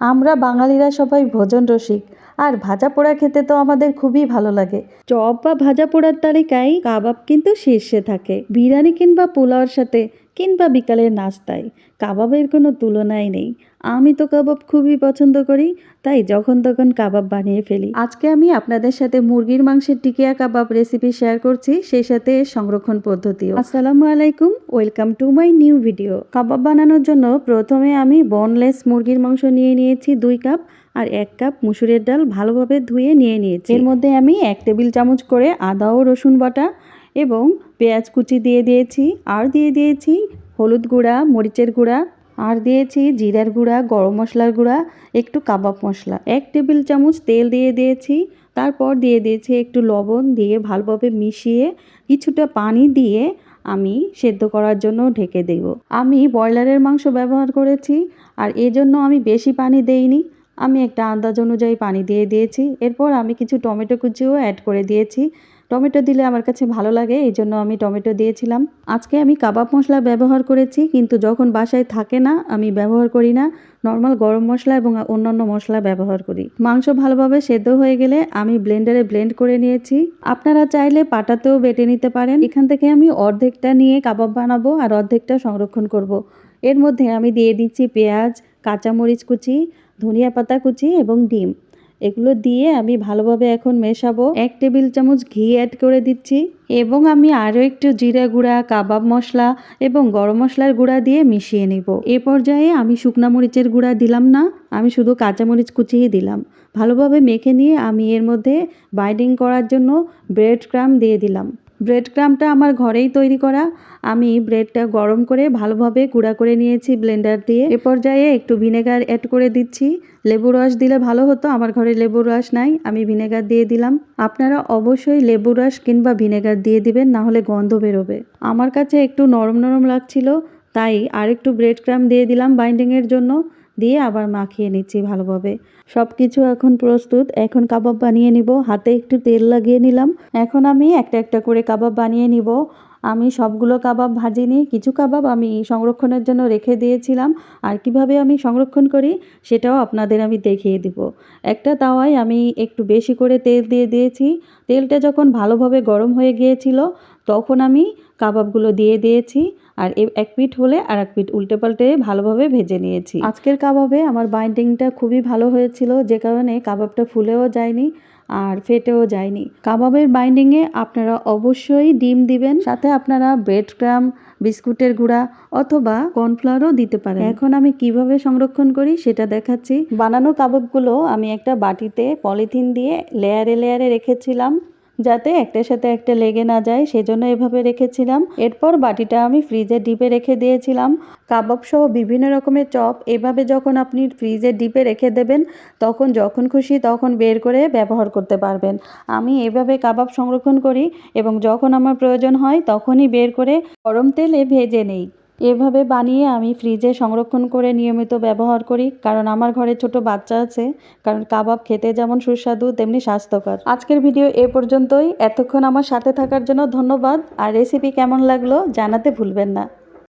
আমরা বাঙালিরা সবাই ভোজন রসিক। আর ভাজা পোড়া খেতে তো আমাদের খুবই ভালো লাগে। চপ বা ভাজা পোড়ার তালিকায় কাবাব কিন্তু শীর্ষে থাকে। বিরিয়ানি কিংবা পোলাওর সাথে কিংবা বিকালের নাস্তায়। কাবাবের কোনো তুলনাই নেই। আমি তো কাবাব খুবই পছন্দ করি তাই যখন তখন কাবাব বানিয়ে ফেলি। আজকে আমি আপনাদের সাথে মুরগির মাংসের টিকিয়া কাবাব রেসিপি শেয়ার করছি সেই সাথে সংরক্ষণ পদ্ধতিও। আসসালামু আলাইকুম welcome to my new video. কাবাব বানানোর জন্য প্রথমে আমি বনলেস মুরগির মাংস নিয়ে নিয়েছি দুই কাপ আর এক কাপ মুসুরের ডাল ভালোভাবে ধুয়ে নিয়ে নিয়েছি। এর মধ্যে আমি এক টেবিল চামচ করে আদা ও রসুন বাটা এবং পেঁয়াজ কুচি দিয়ে দিয়েছি আর দিয়ে দিয়েছি হলুদ গুঁড়া মরিচের গুঁড়া আর দিয়েছি জিরার গুঁড়া, গরম মশলার গুঁড়া, একটু কাবাব মশলা। এক টেবিল চামচ তেল দিয়ে দিয়েছি। তারপর দিয়ে দিয়েছি একটু লবণ দিয়ে ভালোভাবে মিশিয়ে কিছুটা পানি দিয়ে আমি সেদ্ধ করার জন্য ঢেকে দেব। আমি ব্রয়লারের মাংস ব্যবহার করেছি আর এজন্য আমি বেশি পানি দেইনি। আমি একটা আন্দাজ অনুযায়ী পানি দিয়ে দিয়েছি। এরপর আমি কিছু টমেটো কুচিও অ্যাড করে দিয়েছি। টমেটো দিলে আমার কাছে ভালো লাগে, এই জন্য আমি টমেটো দিয়েছিলাম। আজকে আমি কাবাব মশলা ব্যবহার করেছি, কিন্তু যখন বাসায় থাকে না, আমি ব্যবহার করি না। নর্মাল গরম মশলা এবং অন্যান্য মশলা ব্যবহার করি। মাংস ভালোভাবে সেদ্ধ হয়ে গেলে আমি ব্লেন্ডারে ব্লেন্ড করে নিয়েছি। আপনারা চাইলে পাটাতেও বেটে নিতে পারেন। এখান থেকে আমি অর্ধেকটা নিয়ে কাবাব বানাবো আর অর্ধেকটা সংরক্ষণ করব। এর মধ্যে আমি দিয়ে দিচ্ছি পেঁয়াজ, কাঁচামরিচ কুচি, ধনিয়া পাতা কুচি এবং ডিম। এগুলো দিয়ে আমি ভালোভাবে এখন মেশাবো। এক টেবিল চামচ ঘি অ্যাড করে দিচ্ছি এবং আমি আরও একটু জিরা গুঁড়া, কাবাব মশলা এবং গরম মশলার গুঁড়া দিয়ে মিশিয়ে নিব। এ পর্যায়ে আমি শুকনা মরিচের গুঁড়া দিলাম না, আমি শুধু কাঁচামরিচ কুচিয়ে দিলাম। ভালোভাবে মেখে নিয়ে আমি এর মধ্যে বাইডিং করার জন্য ব্রেড ক্রাম দিয়ে দিলাম। ব্রেড ক্রামটা আমার ঘরেই তৈরি করা। আমি ব্রেডটা গরম করে ভালোভাবে গুঁড়া করে নিয়েছি ব্লেন্ডার দিয়ে। এ পর্যায়ে একটু ভিনেগার অ্যাড করে দিচ্ছি। লেবু রস দিলে ভালো হতো, আমার ঘরে লেবু রস নাই, আমি ভিনেগার দিয়ে দিলাম। আপনারা অবশ্যই লেবু রস কিংবা ভিনেগার দিয়ে দিবেন, না হলে গন্ধ বেরোবে। আমার কাছে একটু নরম নরম লাগছিল, তাই আরেকটু ব্রেড ক্রাম দিয়ে দিলাম বাইন্ডিংয়ের জন্য। দিয়ে আবার মাখিয়ে নিচ্ছি ভালোভাবে। সব কিছু এখন প্রস্তুত। এখন কাবাব বানিয়ে নিব। হাতে একটু তেল লাগিয়ে নিলাম। এখন আমি একটা একটা করে কাবাব বানিয়ে নিব। আমি সবগুলো কাবাব ভাজিনি। কিছু কাবাব আমি সংরক্ষণের জন্য রেখে দিয়েছিলাম। আর কীভাবে আমি সংরক্ষণ করি সেটাও আপনাদের আমি দেখিয়ে দিব। একটা তাওয়ায় আমি একটু বেশি করে তেল দিয়ে দিয়েছি। তেলটা যখন ভালোভাবে গরম হয়ে গিয়েছিল, তখন আমি কাবাবগুলো দিয়ে দিয়েছি। আর এক পিঠ হলে আর এক পিঠ উল্টে পাল্টে ভালোভাবে ভেজে নিয়েছি। আজকের কাবাবে আমার বাইন্ডিংটা খুবই ভালো হয়েছিল, যে কারণে কাবাবটা ফুলেও যায়নি আর ফেটেও যায়নি। কাবাবের বাইন্ডিংয়ে আপনারা অবশ্যই ডিম দিবেন, সাথে আপনারা ব্রেড ক্রাম বিস্কুটের গুঁড়া অথবা কর্নফ্লাওয়ারও দিতে পারেন। এখন আমি কীভাবে সংরক্ষণ করি সেটা দেখাচ্ছি। বানানো কাবাবগুলো আমি একটা বাটিতে পলিথিন দিয়ে লেয়ারে লেয়ারে রেখেছিলাম। যাতে একটার সাথে একটা লেগে না যায়, সেজন্য এভাবে রেখেছিলাম। এরপর বাটিটা আমি ফ্রিজে ডিপে রেখে দিয়েছিলাম। কাবাব সহ বিভিন্ন রকমের চপ, এভাবে যখন আপনি ফ্রিজে ডিপে রেখে দেবেন, তখন যখন খুশি তখন বের করে ব্যবহার করতে পারবেন। আমি এভাবে কাবাব সংরক্ষণ করি এবং যখন আমার প্রয়োজন হয়, তখনই বের করে গরম তেলে ভেজে নেই। এভাবে বানিয়ে আমি ফ্রিজে সংরক্ষণ করে নিয়মিত ব্যবহার করি, কারণ আমার ঘরে ছোট বাচ্চা আছে, কারণ কাবাব খেতে যেমন সুস্বাদু, তেমনি স্বাস্থ্যকর। আজকের ভিডিও এ পর্যন্তই। এতক্ষণ আমার সাথে থাকার জন্য ধন্যবাদ। আর রেসিপি কেমন লাগল জানাতে ভুলবেন না।